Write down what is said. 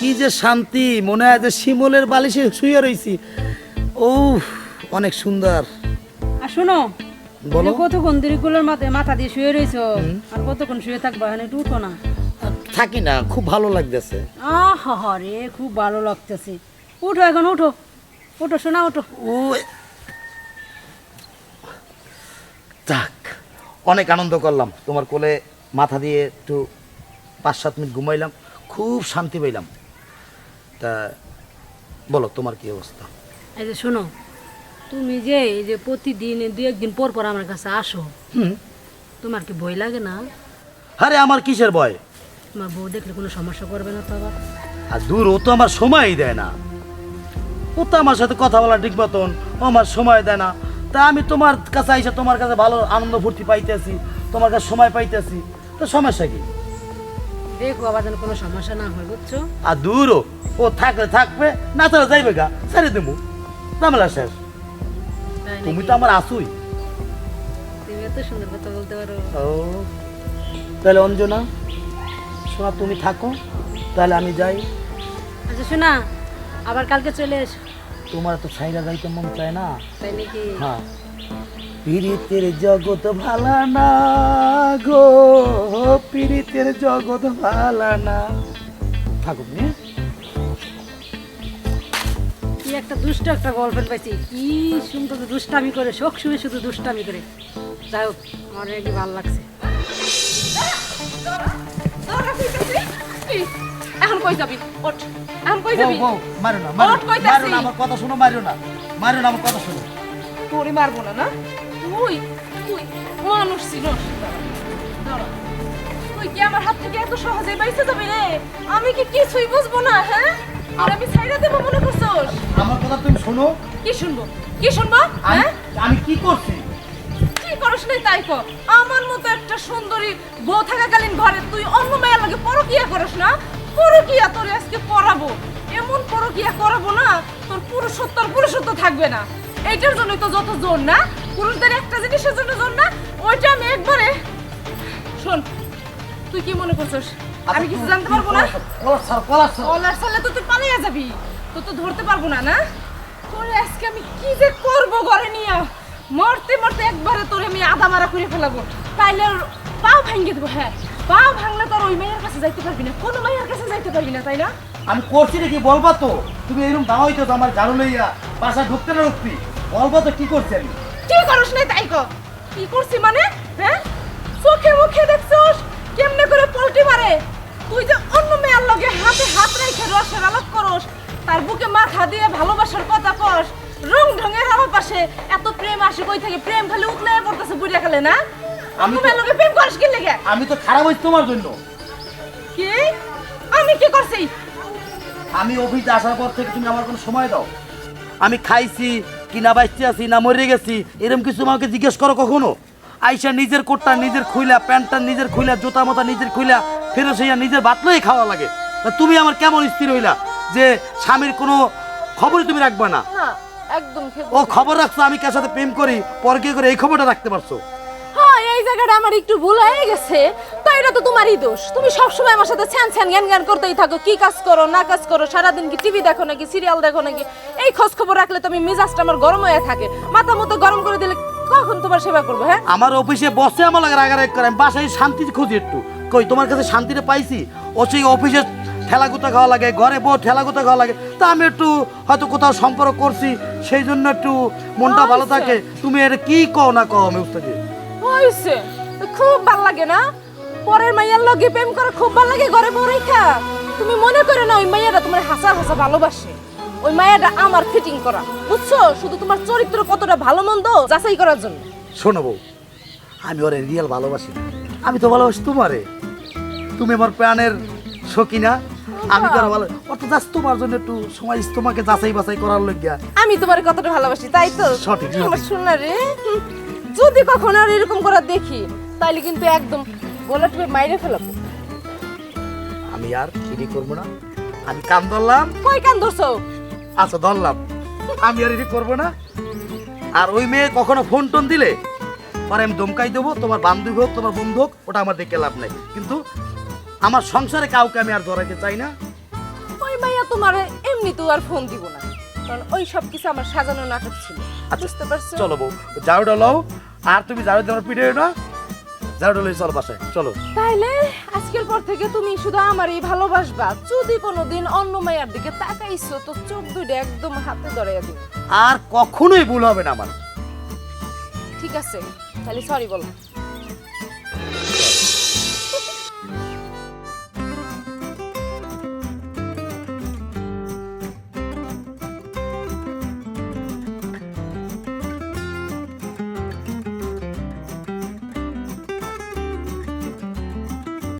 কি যে শান্তি মনে হয় যে শিমলের বালিশে শুয়ে রইছি। ও অনেক সুন্দর। আর শোনো বলো। কতক্ষণ দিরিগুলোর মাথা দিয়ে শুয়ে রয়েছো আর কতক্ষণ শুয়ে থাকবা? এখানে একটু উঠো না। থাকি না খুব ভালো লাগতেছে। আহ রে খুব ভালো লাগতেছে। উঠো এখন উঠো। উঠো শোনা উঠো। ও যাক অনেক আনন্দ করলাম। তোমার কোলে মাথা দিয়ে একটু পাঁচ সাত মিনিট ঘুমাইলাম। খুব শান্তি পাইলাম। তা বলো তোমার কি অবস্থা? এই যে শোনো তুমি যে এই যে প্রতিদিন দু একদিন পর পর আমার কাছে আসো হুম। তোমার কি ভয় লাগে না? আরে আমার কিসের ভয়? তোমার বউ দেখলে কোনো সমস্যা করবে না তো আবার। আর দূর ও তো আমার সময়ই দেয় না। ও তো আমার সাথে কথা বলা ঠিক মতন ও আমার সময় দেয় না। তা আমি তোমার কাছে আইসা তোমার কাছে ভালো আনন্দ ফুর্তি পাইতেছি তোমার কাছে সময় পাইতেছি তো সমস্যা কি? দেখো আবার যেন কোনো সমস্যা না হয় বুঝছ? আর দূরও ও থাকলে থাকবে না তাহলে যাইবে গা ছেড়ে দেবো ঝামেলা শেষ। তাই নাকি? তুমি তো আমার আসুই তুমি এত সুন্দর কথা বলতে পারো। ও তাহলে অঞ্জনা শোনা তুমি থাকো তাহলে আমি যাই। আচ্ছা শোনা আবার কালকে চলে এসো। তোমার তো ছাইরা যাইতে মন চায় না। তাই নাকি? হ্যাঁ। পীড়িতের জগৎ ভালা না গো পীড়িতের জগৎ ভালা না। থাকুক নি। কি একটা দুষ্ট একটা গল্পের পাইছি। কি সুন্দর দুষ্টামি করে শোক শুয়ে শুধু দুষ্টামি করে। যাই হোক আমার কি ভালো লাগছে। এখন কই যাবি? ওঠ। এখন কই যাবি? মারো না, মারো না, মারো না, আমার কথা শোনো মারো না মারো না আমার কথা শোনো। তোরে মারবো না না? তুই তুই মানুষ ছিল। তুই কি আমার হাত থেকে এত সহজে বাইসে যাবি রে? আমি কি কিছুই বুঝব না হ্যাঁ? আর আমি ছাইরা দেবো মনে করছস? আমার কথা তুমি শোনো। কি শুনব? কি শুনব? হ্যাঁ? আমি কি করছি? কি করস নাই তাই কর। আমার মতো একটা সুন্দরী বউ থাকাকালীন ঘরে তুই অন্য মেয়ের লাগে পরকিয়া করস না? পরকিয়া তোর আজকে করাবো এমন পরকিয়া করাবো না তোর পুরুষত্ব আর পুরুষত্ব থাকবে না। এইটার জন্যই তো যত জোর না? পুরুষদের একটা জিনিসের জন্য জোর না ওইটা আমি একবারে শোন তুই কি মনে করছিস? আমি কিছু জানতে পারব না? কলার ছাড়ো, কলার ছাড়ো। কলার সালে তো তুই পালিয়ে যাবি। তো তো ধরতে পারব না না? তোরে আজকে আমি কি যে করব ঘরে নিয়ে? মরতে মরতে একবারে তোরে আমি আদা মারা করে ফেলাবো। তাইলে পা ভাঙিয়ে দেবো হ্যাঁ। পা ভাঙলে তোর ওই মেয়ের কাছে যাইতে পারবি না। কোনো মেয়ের কাছে যাইতে পারবি না তাই না? আমি করছি নাকি বলবা তো? তুমি এরকম দাওয়াইতো তো আমার ঝাড়ু লইয়া বাসা ঢুকতে না ঢুকতি। বলবা তো কি করছি আমি? কি করস নাই তাই কর কি করছি মানে? হ্যাঁ? চোখে মুখে দেখছস? কেমনে করে পল্টি মারে? তুই যে অন্য মেয়ের লগে হাতে হাত রেখে রসের আলাপ করস তার বুকে মাথা দিয়ে ভালোবাসার কথা কস রং ঢঙের আমার পাশে এত প্রেম আসে কই থেকে? প্রেম খালি উতলে পড়তেছে বুড়িয়া খালে না? আমি মেয়ের লগে প্রেম করিস কি লেগে? আমি তো খারাপ হয়েছি তোমার জন্য। কি? আমি কি করছি? আমি অফিসে আসার পর থেকে তুমি আমার কোনো সময় দাও। আমি খাইছি কি না বাঁচতে আছি না মরে গেছি এরকম কিছু আমাকে জিজ্ঞেস করো কখনো? আইসা নিজের কোটটা নিজের খুইলা প্যান্টটা নিজের খুইলা জুতা মতা নিজের খুইলা ফেরত হইয়া নিজের বাতলই খাওয়া লাগে। তা তুমি আমার কেমন স্থির হইলা যে স্বামীর কোনো খবরই তুমি রাখবা না? একদম ও খবর রাখছো আমি কার সাথে প্রেম করি পরকে করে এই খবরটা রাখতে পারছ? হ্যাঁ এই জায়গাটা আমার একটু ভুল হয়ে গেছে। এটা তো তোমারই দোষ। তুমি সবসময় আমার সাথে ছ্যান ছ্যান জ্ঞান জ্ঞান করতেই থাকো। কি কাজ করো না কাজ করো সারাদিন কি টিভি দেখো নাকি সিরিয়াল দেখো নাকি? এই খোঁজ খবর রাখলে তুমি মেজাজটা আমার গরম হয়ে থাকে। মাথা মতো গরম করে দিলে কখন তোমার সেবা করব হ্যাঁ? আমার অফিসে বসে আমার লাগে রাগারাগ করে। আমি বাসায় শান্তি খুঁজি একটু। কই তোমার কাছে শান্তিটা পাইছি? ও সেই অফিসে ঠেলাগুতা খাওয়া লাগে ঘরে বউ ঠেলাগুতা খাওয়া লাগে। তা আমি একটু হয়তো কোথাও সম্পর্ক করছি সেই জন্য একটু মনটা ভালো। থাকে। তুমি এটা কি কও না কও আমি উস্তাদি খুব ভালো লাগে না? পরের মাইয়ার লগে প্রেম করা খুব ভালো লাগে ঘরে বউ রেখা তুমি মনে করো না ওই মাইয়াটা তোমার হাসা হাসা ভালোবাসে। ওই মায়াটা আমার ফিটিং করা। বুঝছ? শুধু তোমার চরিত্র কতটা ভালো মন্দ যাচাই করার জন্য। শোনো বউ আমি ওরে রিয়েল ভালোবাসি না। আমি তো ভালোবাসি তোমারে। তুমি আমার প্রাণের সকিনা আমি তো ভালো অত জাস্ট তোমার জন্য একটু সময় তোমাকে যাচাই বাছাই করার লজ্ঞা আমি তোমার কতটা ভালোবাসি তাই তো? সঠিক, সঠিক। আমার শোনা রে। যদি কখনো আর এরকম করা দেখি তাইলে কিন্তু একদম গলা টুপে মাইরে ফেলাবো। আমি আর ইডি করব না। আমি কান ধরলাম। কই কান ধরছো? আচ্ছা ধরলাম। আমি আর এটি করব না। আর ওই মেয়ে কখনো ফোন টোন দিলে পরে আমি দমকাই দেবো তোমার বান্ধবী হোক তোমার বন্ধু হোক ওটা আমার দেখে লাভ নাই। কিন্তু আমার সংসারে কাউকে আমি আর জড়াইতে চাই না। ওই মাইয়া তোমার এমনি তো আর ফোন দিব না। কারণ ওই সব কিছু আমার সাজানো নাটক ছিল। বুঝতে পারছ? চলো বউ ঝাড়ুটা লও। আর তুমি ঝাড়ু দেওয়ার পিঠে না লই চলো বাসায় চলো। তাইলে আজকের পর থেকে তুমি শুধু আমারই ভালোবাসবা। যদি কোনোদিন অন্য মায়ের দিকে তাকাইছো তো চোখ দুইটা একদম হাতে ধরাইয়া দিব আর কখনোই ভুল হবে না আমার। ঠিক আছে তাহলে সরি বলো।